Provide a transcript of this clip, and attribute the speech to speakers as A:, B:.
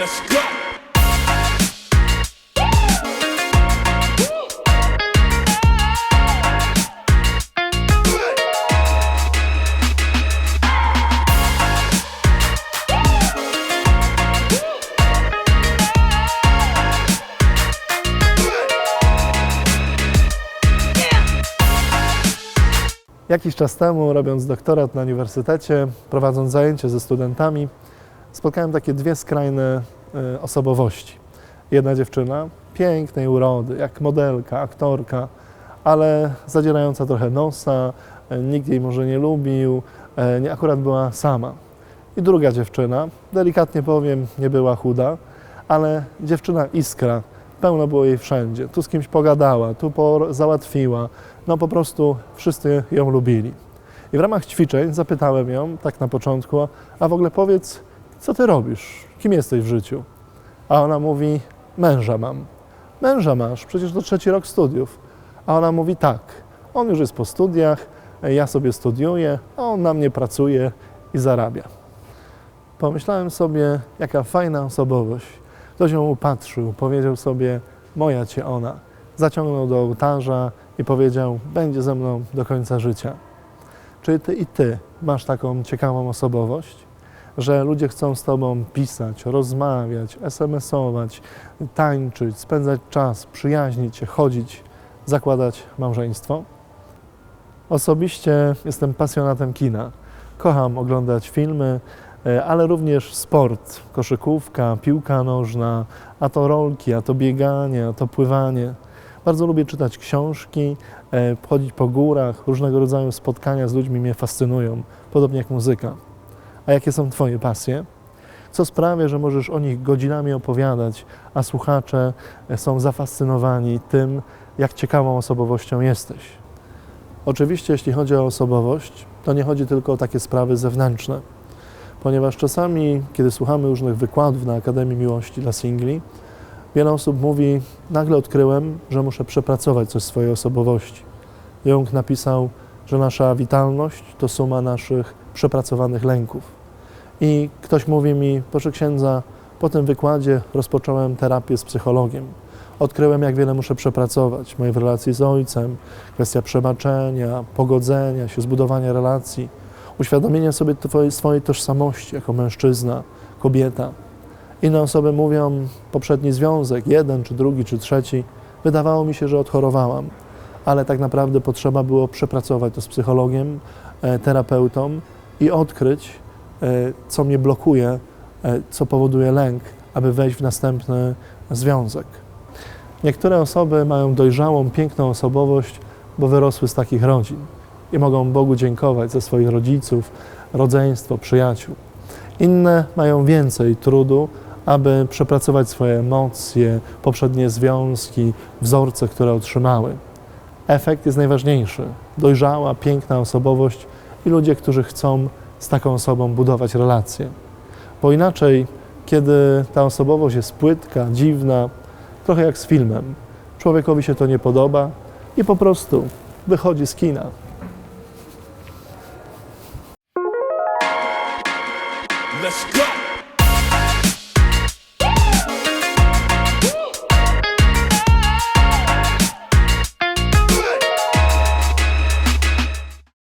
A: Let's go.
B: Jakiś czas temu, robiąc doktorat na uniwersytecie, prowadząc zajęcia ze studentami, spotkałem takie dwie skrajne e, osobowości. Jedna dziewczyna, pięknej urody, jak modelka, aktorka, ale zadzierająca trochę nosa, e, nikt jej może nie lubił, e, nie akurat była sama. I druga dziewczyna, delikatnie powiem, nie była chuda, ale dziewczyna iskra, pełno było jej wszędzie. Tu z kimś pogadała, tu załatwiła, no po prostu wszyscy ją lubili. I w ramach ćwiczeń zapytałem ją tak na początku, a w ogóle powiedz, co ty robisz? Kim jesteś w życiu? A ona mówi, męża mam. Męża masz, przecież to trzeci rok studiów. A ona mówi, tak, on już jest po studiach, ja sobie studiuję, a on na mnie pracuje i zarabia. Pomyślałem sobie, jaka fajna osobowość. Ktoś ją upatrzył, powiedział sobie, moja cię ona. Zaciągnął do ołtarza i powiedział, będzie ze mną do końca życia. Czy ty i ty masz taką ciekawą osobowość, że ludzie chcą z tobą pisać, rozmawiać, SMS-ować, tańczyć, spędzać czas, przyjaźnić się, chodzić, zakładać małżeństwo? Osobiście jestem pasjonatem kina. Kocham oglądać filmy, e, ale również sport, koszykówka, piłka nożna, a to rolki, a to bieganie, a to pływanie. Bardzo lubię czytać książki, e, chodzić po górach, różnego rodzaju spotkania z ludźmi mnie fascynują, podobnie jak muzyka. A jakie są Twoje pasje? Co sprawia, że możesz o nich godzinami opowiadać, a słuchacze e, są zafascynowani tym, jak ciekawą osobowością jesteś? Oczywiście, jeśli chodzi o osobowość, to nie chodzi tylko o takie sprawy zewnętrzne, ponieważ czasami, kiedy słuchamy różnych wykładów na Akademii Miłości dla singli, wiele osób mówi, nagle odkryłem, że muszę przepracować coś swojej osobowości. Jung napisał, że nasza witalność to suma naszych przepracowanych lęków. I ktoś mówi mi, proszę księdza, po tym wykładzie rozpocząłem terapię z psychologiem. Odkryłem, jak wiele muszę przepracować. Moje w relacji z ojcem, kwestia przebaczenia, pogodzenia się, zbudowania relacji, uświadomienia sobie swojej tożsamości jako mężczyzna, kobieta. Inne osoby mówią, poprzedni związek, jeden, czy drugi, czy trzeci, wydawało mi się, że odchorowałam, ale tak naprawdę potrzeba było przepracować to z psychologiem, e, terapeutą i odkryć, e, co mnie blokuje, e, co powoduje lęk, aby wejść w następny związek. Niektóre osoby mają dojrzałą, piękną osobowość, bo wyrosły z takich rodzin i mogą Bogu dziękować za swoich rodziców, rodzeństwo, przyjaciół. Inne mają więcej trudu, aby przepracować swoje emocje, poprzednie związki, wzorce, które otrzymały. Efekt jest najważniejszy. Dojrzała, piękna osobowość i ludzie, którzy chcą z taką osobą budować relacje. Bo inaczej, kiedy ta osobowość jest płytka, dziwna, trochę jak z filmem, człowiekowi się to nie podoba i po prostu wychodzi z kina.
A: Let's go.